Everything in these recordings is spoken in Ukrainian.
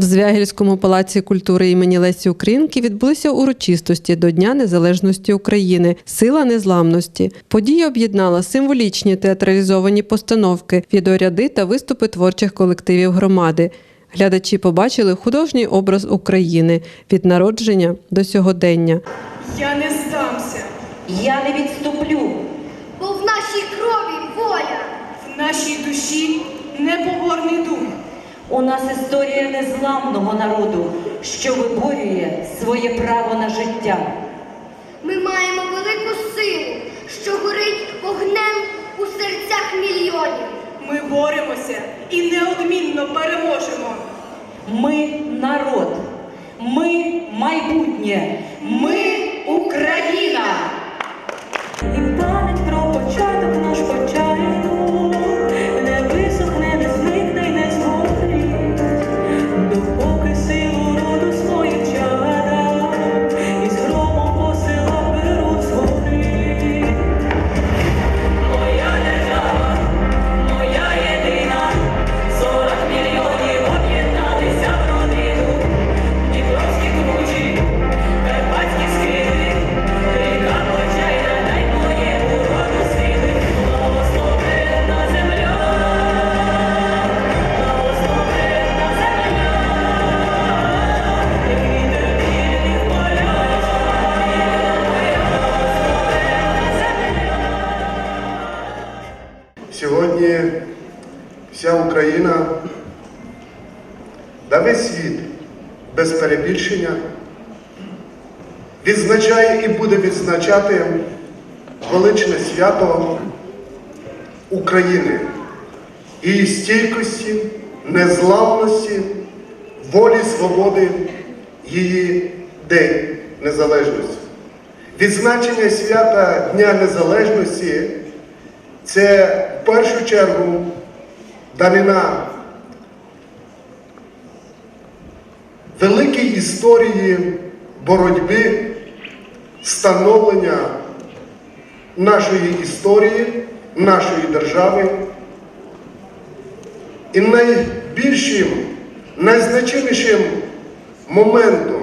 В Звягільському палаці культури імені Лесі Українки відбулися урочистості до Дня Незалежності України Сила незламності. Подія об'єднала символічні театралізовані постановки, відеоряди та виступи творчих колективів громади. Глядачі побачили художній образ України від народження до сьогодення. Я не здамся. Я не відступлю. бо в нашій крові воля. В нашій душі непоборний дух. У нас історія незламного народу, що виборює своє право на життя. Ми маємо велику силу, що горить вогнем у серцях мільйонів. Ми боремося і неодмінно переможемо. Ми народ, ми майбутнє, ми Україна. Вся Україна та весь світ без перебільшення відзначає і буде відзначати величне свято України, її стійкості, незламності, волі, свободи, її День Незалежності. Відзначення свята Дня Незалежності це в першу чергу данина великій історії боротьби, становлення нашої історії, нашої держави. І найбільшим, найзначимішим моментом,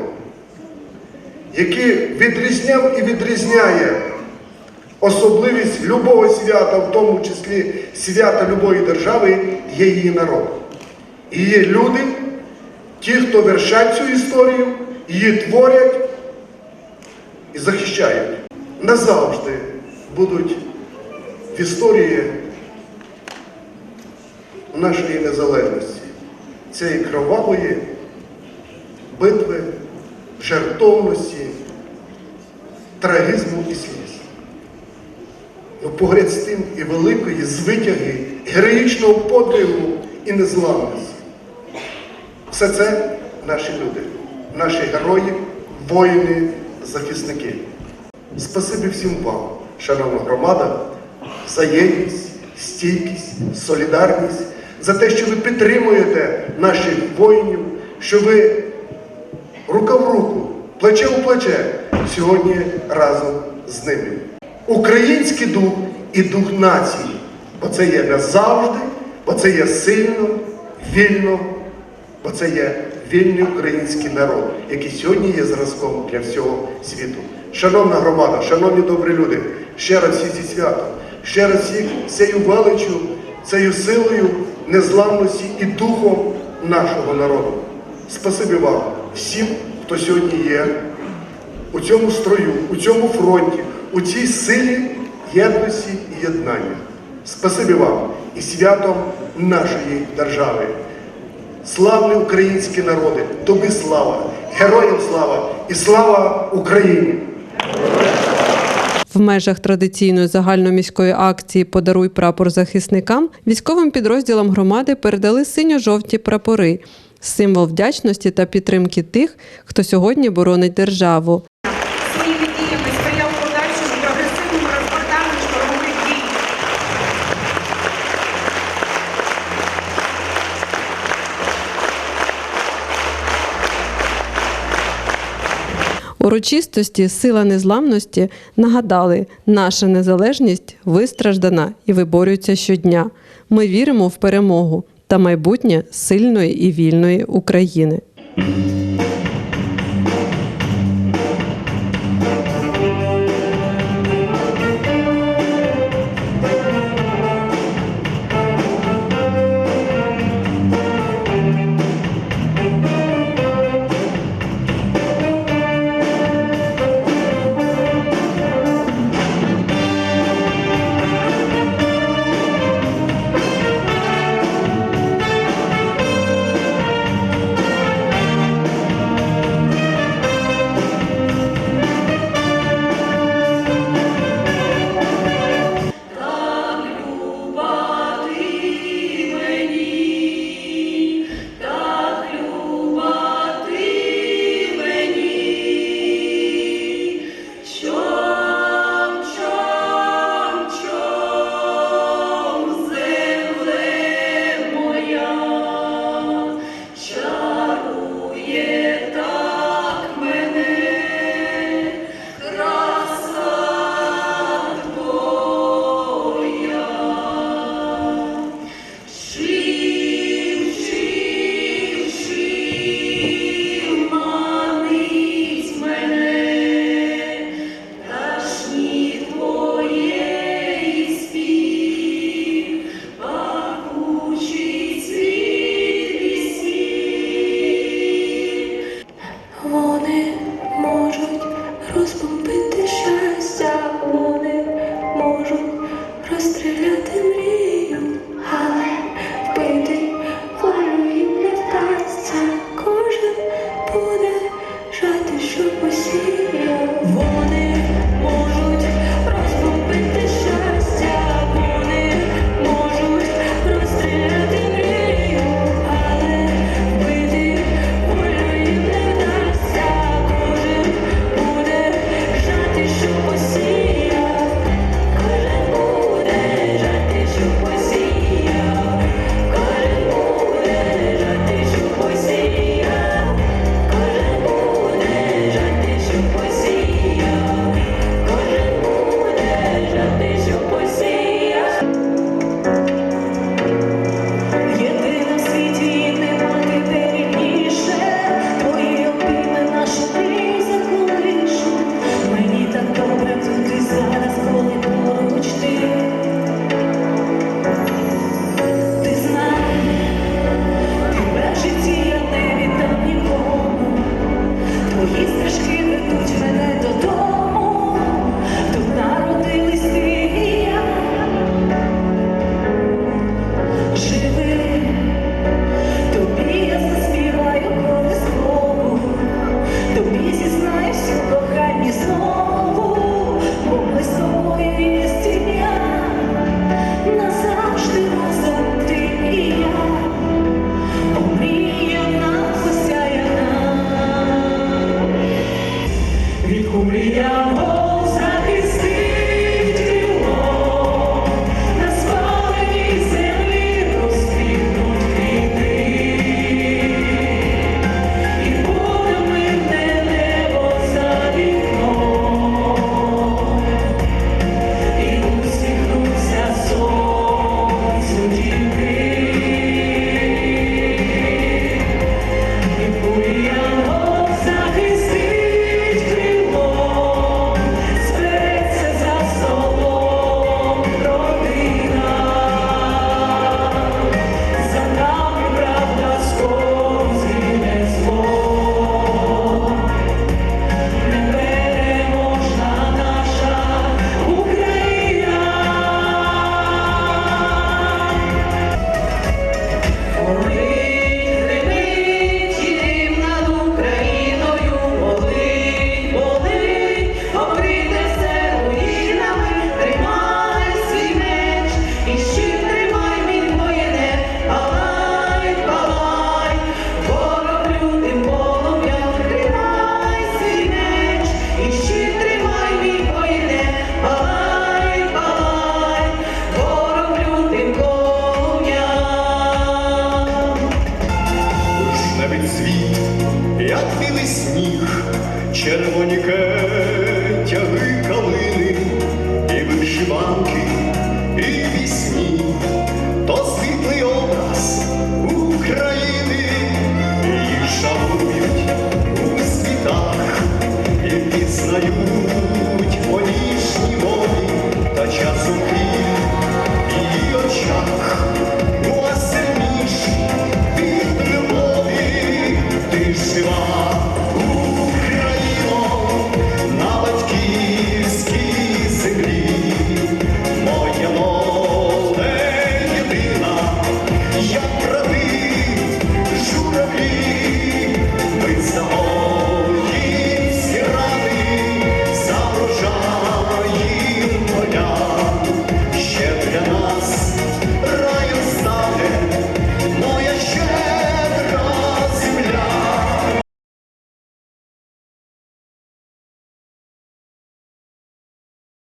який відрізняв і відрізняє особливість любого свята, в тому числі свята любої держави, є її народ. І є люди, ті, хто вершать цю історію, її творять і захищають. Назавжди будуть в історії нашої незалежності, цієї кровавої битви, жертовності, трагізму і сліз. Поряд з тим і великої звитяги, героїчного подвигу і незламності. Все це наші люди, наші герої, воїни, захисники. Спасибі всім вам, шановна громада, за єдність, стійкість, солідарність, за те, що ви підтримуєте наших воїнів, що ви рука в руку, плече у плече сьогодні разом з ними. Український дух і дух нації, бо це є назавжди, бо це є сильно, вільно, бо це є вільний український народ, який сьогодні є зразком для всього світу. Шановна громада, шановні добрі люди, ще раз всі зі святом, ще раз всіх цією величю, цією силою незламності і духом нашого народу. Спасибі вам всім, хто сьогодні є у цьому строю, у цьому фронті, у цій силі єдності і єднання. Спасибі вам і святом нашої держави. Славні українські народи, тобі слава, героям слава і слава Україні! В межах традиційної загальноміської акції Подаруй прапор захисникам військовим підрозділам громади передали синьо-жовті прапори символ вдячності та підтримки тих, хто сьогодні боронить державу. Урочистості Сила незламності нагадали, наша незалежність вистраждана і виборюється щодня. Ми віримо в перемогу та майбутнє сильної і вільної України.